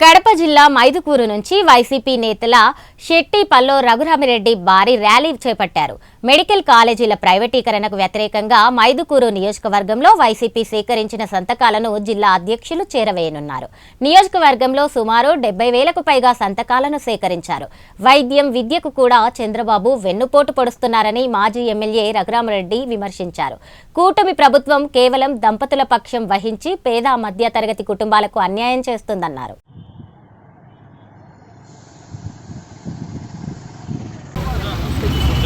కడప జిల్లా మైదుకూరు నుంచి వైసీపీ నేతల శెట్టి పల్లో రఘురామిరెడ్డి భారీ ర్యాలీ చేపట్టారు. మెడికల్ కాలేజీల ప్రైవేటీకరణకు వ్యతిరేకంగా మైదుకూరు నియోజకవర్గంలో వైసీపీ సేకరించిన సంతకాలను జిల్లా అధ్యక్షులు చేరవేయనున్నారు. నియోజకవర్గంలో సుమారు డెబ్బై వేలకు పైగా సంతకాలను సేకరించారు. వైద్యం విద్యకు కూడా చంద్రబాబు వెన్నుపోటు పొడుస్తున్నారని మాజీ ఎమ్మెల్యే రఘురామరెడ్డి విమర్శించారు. కూటమి ప్రభుత్వం కేవలం దంపతుల పక్షం వహించి పేద మధ్యతరగతి కుటుంబాలకు అన్యాయం చేస్తుందన్నారు వెంటనే ప్రభుత్వ మెడికల్ కాలేజ్ ప్రైవేటీకరణ వెంటనే సీఎం సీఎం సీఎం చంద్రబాబు గారి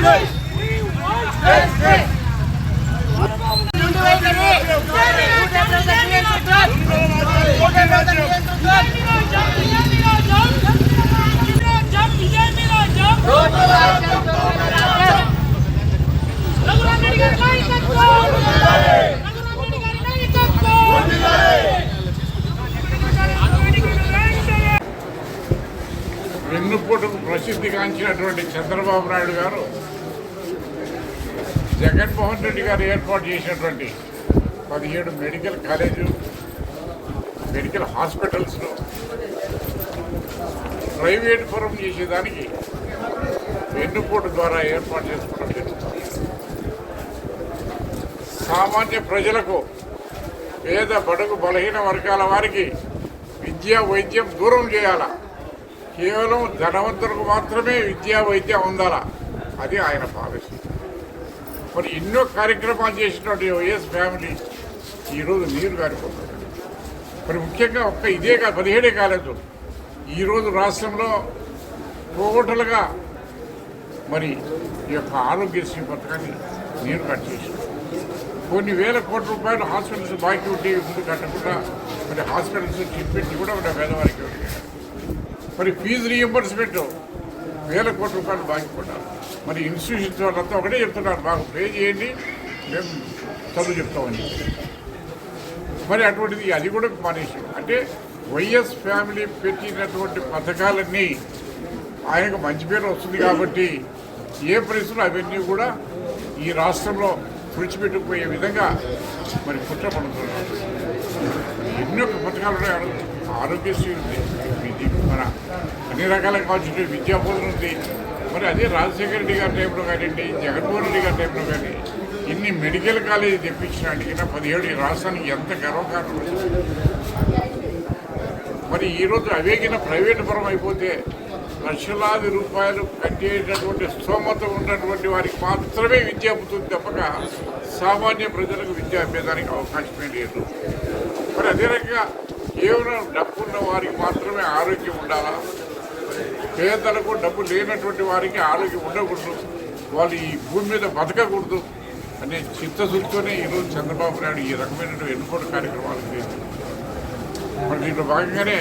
రెండు వెన్నుపోటుకు ప్రసిద్ధిగాంచినటువంటి చంద్రబాబు నాయుడు గారు జగన్మోహన్ రెడ్డి గారు ఏర్పాటు చేసినటువంటి పదిహేడు మెడికల్ కాలేజు మెడికల్ హాస్పిటల్స్లో ప్రైవేట్ పరం చేసేదానికి వెన్నుపోటు ద్వారా ఏర్పాటు చేసుకోవడం జరుగుతుంది. సామాన్య ప్రజలకు పేద బడుగు బలహీన వర్గాల వారికి విద్య వైద్యం దూరం చేయాలా? కేవలం ధనవంతులకు మాత్రమే విద్యా వైద్యం ఉండాలా అది ఆయన భావిస్తుంది మరి ఎన్నో కార్యక్రమాలు చేసినటువంటి వైఎస్ ఫ్యామిలీ ఈరోజు నీరు కారిపోతుంది మరి ముఖ్యంగా ఒక్క ఇదే కాదు పదిహేడే కాలేదు. ఈరోజు రాష్ట్రంలో కోటలుగా మరి ఈ యొక్క ఆరోగ్యశ్రీ పథకాన్ని నీరు కట్ చేసింది. కొన్ని వేల కోట్ల రూపాయలు హాస్పిటల్స్ బాకీ ఉంటే ముందు కట్టకుండా మరి హాస్పిటల్స్ చెప్పి కూడా మన పేదవారికి ఇవ్వలేదు. మరి ఫీజు రీఎంబర్స్మెంట్ వేల కోట్ల రూపాయలు బాకీ మరి ఇన్స్టిట్యూషన్స్ వాళ్ళంతా ఒకటే చెప్తున్నారు మాకు పే చేయండి మేము చదువు చెప్తామని. మరి అటువంటిది అది కూడా మానేసి అంటే వైఎస్ ఫ్యామిలీ పెట్టినటువంటి పథకాలన్నీ ఆయనకు మంచి పేరు వస్తుంది కాబట్టి ఏ పరిస్థితులు అవన్నీ కూడా ఈ రాష్ట్రంలో తుడిచిపెట్టుకుపోయే విధంగా మరి కుట్ర పడుతున్నారు ఎన్నో పథకాలు ఉన్నాయి. ఆరోగ్యశ్రీ ఉంది మన అన్ని రకాల కావచ్చు విద్యాబోధన ఉంది. మరి అదే రాజశేఖర రెడ్డి గారి టైంలో కానివ్వండి జగన్మోహన్ రెడ్డి గారి టైంలో కానీ ఇన్ని మెడికల్ కాలేజీ తెప్పించడానికి పదిహేడు ఈ రాష్ట్రానికి ఎంత గర్వకారణం మరి ఈరోజు అవేగిన ప్రైవేటు పరం అయిపోతే లక్షలాది రూపాయలు కట్టేటటువంటి స్తోమత ఉన్నటువంటి వారికి మాత్రమే విద్య అమ్ముతుంది తప్పక. సామాన్య ప్రజలకు విద్య అమ్మేదానికి అవకాశమే లేదు. మరి అదే రకంగా కేవలం డబ్బు ఉన్న వారికి మాత్రమే ఆరోగ్యం ఉండాలా? పేదలకు డబ్బు లేనటువంటి వారికి ఆరోగ్యం ఉండకూడదు. వాళ్ళు ఈ భూమి మీద బతకకూడదు అనే చిత్తశుద్ధితోనే ఈరోజు చంద్రబాబు నాయుడు ఈ రకమైనటువంటి ఎన్నుకోటి కార్యక్రమాలు చేస్తున్నారు మరి దీంట్లో భాగంగానే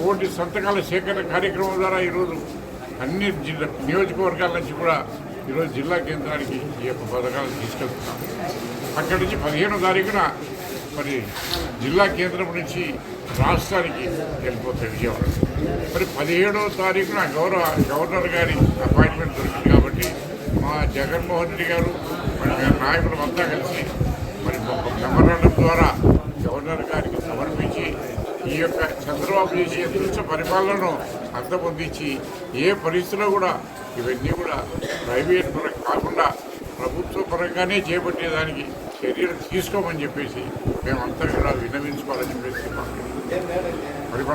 కోటి సంతకాల సేకరణ కార్యక్రమం ద్వారా ఈరోజు అన్ని జిల్లా నియోజకవర్గాల నుంచి కూడా ఈరోజు జిల్లా కేంద్రానికి ఈ యొక్క పథకాలు తీసుకెళ్తున్నాం. అక్కడి నుంచి పదిహేనో తారీఖున మరి జిల్లా కేంద్రం నుంచి రాష్ట్రానికి వెళ్ళిపోతాయి విజయవాడ. మరి పదిహేడవ తారీఖున గౌరవ గవర్నర్ గారి అపాయింట్మెంట్ దొరికింది కాబట్టి మా జగన్మోహన్ రెడ్డి గారు మరి నాయకులు అంతా కలిసి మరి ఒక మెమరాండం ద్వారా గవర్నర్ గారికి సమర్పించి ఈ యొక్క చంద్రబాబు చేసే దృశ్య పరిపాలనను అంతమొందించి ఏ పరిస్థితిలో కూడా ఇవన్నీ కూడా ప్రైవేట్ పరం కాకుండా ప్రభుత్వ పరంగానే చేపట్టేదానికి చర్యలు తీసుకోమని చెప్పేసి మేమంతా కూడా విన్నవించుకోవాలని చెప్పేసి మాట్లాడుతున్నాం